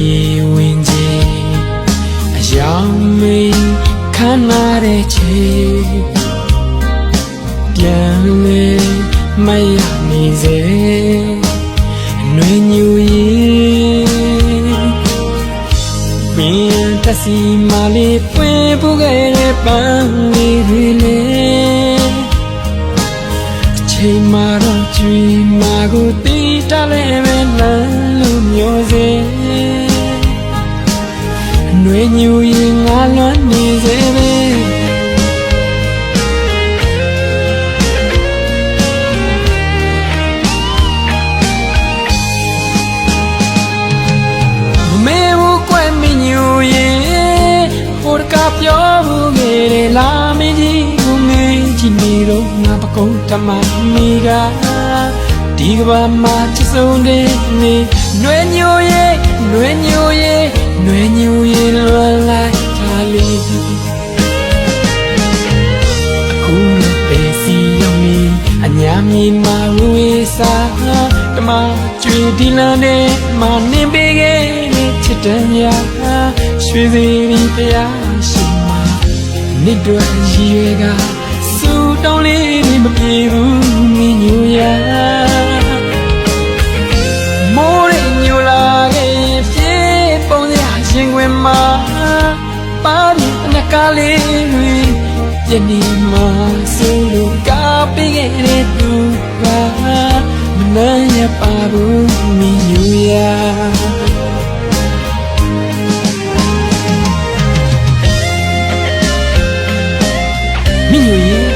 ခဲ့ကြမြေဝင်ကြီးအယောင်မေးခမ်းနားတဲ့ချေပြန်လေမရနေစေအနှွေညူရင်ပင်တစီမလေးပွင့်ပူခဲ့တဲ့ပန်းလေးတွေ အနှွေညူရင်ငါလွမ်းနေစေပဲမေဘူးကွယ်မညူရင်ဟိုတကပြောဘူးငယ်လေလာမင်းကြီးကိုငယ်ချီနေတော့ငါပကုံးတမမီက ဒီကဘာမှာချစ်ဆုံးတဲ့နေနှွေညူရဲ့နှွေညူရဲ့နှွေညူရဲ့လွန်လိုက်တာလေးအခုလည်းပဲစီရောက်နေအညာမြေမှာဝေးစားတမကျွေဒီလန်းနဲ့မနေပေးခဲ့တဲ့ချစ်တဲ့များရွှေစီရီတရားရှိမှာနေတော့ရည်ရွယ်ကစူတောင်းလေးတွေမပြေဘူး လေးတွေပြနေမှာဆိုလို့ကားပေးခဲ့တဲ့သူကမနှမ်းရပါဘူးမင်းညူရမင်းညူကြီး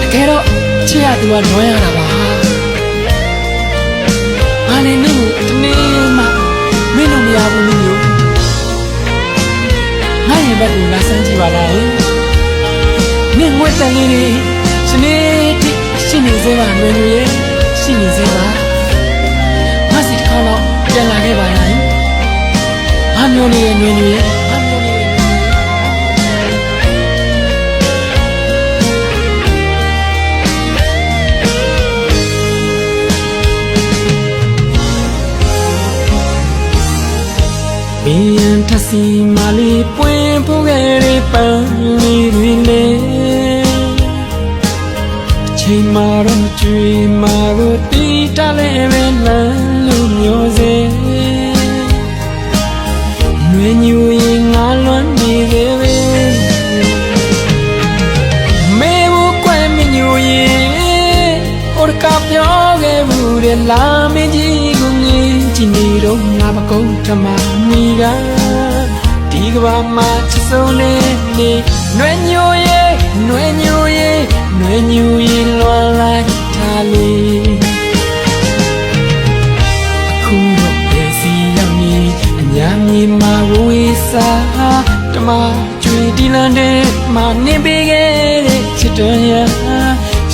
တကယ်တော့ချစ်ရသူကနွမ်းရတာပါငါလည်းနင့်ကိုတနေ့မှမင်းတို့မရဘူးမ င်းညူငါရဲ့ဘက်ကိုလာဆန်းကြည့်ပါလားနင့်ငွေတန်လေးတွေစနေတိရှိနေစေပါမင်းညူရဲ့ရှိနေစေပါငါစီတစ်ခေါက်တော့ပြန်လာခဲ့ပါလားငါမျိုးလေးရဲ့ညွင်ညူရဲ့ စီမလေးပွင့်ဖို့ခဲ့တဲ့ပန်းလေးတွေလေအချိန်မှတော့မကြွေမာကိုတီးတလဲပဲလမ်းလို့မျိုးစေနှွေညူရင်ငါလွမ်းနေသေးပဲမေဘူးကွယ်မညူရင်ဟိုတကပြောခဲ့ဘူးတဲ့လာမင်းကြီးကိုမြင်ကြည့်နေတော့ငါမကုန်းထမမီကဒီ ကဘာမှာချစ်ဆုံးနေနေနှွေညူရဲ့နှွေညူရဲ့နှွေညူရင်လွန်လိုက်တာလေးခုတော့ပဲစီရောက်နေအညာမြေမှာဝေးစားတမကျွေဒီလန်တဲ့မနေပေးခဲ့တဲ့ချစ်တော်ရ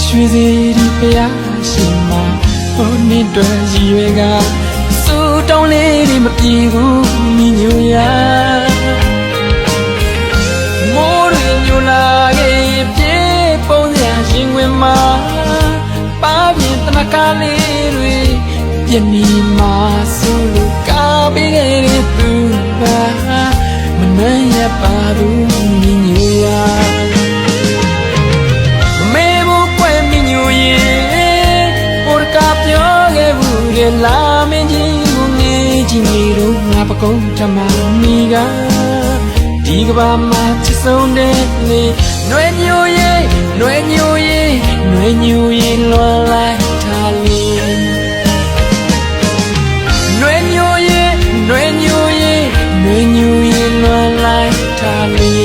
ရွှေစီဒီဖျားရှင်မှာဟိုနေတော့ရည်ရွယ်ကစူတောင်းလေးတွေမပြေဘူးမိညူရ ကားလေးတွေပြနီမာဆိုလို့ကာပေးခဲ့တဲ့သူကမနှမ်းရပါဘူးမြင်ညူရမေဘူးကွယ်မြင်ညူရင်ပေါ်ကပြောခဲ့ဘူးလေလာမင်းကြီးကိုငေးကြည့်နေတော့ငါပကုံးတမမီကဒီကဘာမှာချစ်ဆုံးတဲ့နေနှွေညူရဲ့နှွေညူရဲ့နှွေညူရဲ့လွန်လိုက်တာလေ 那里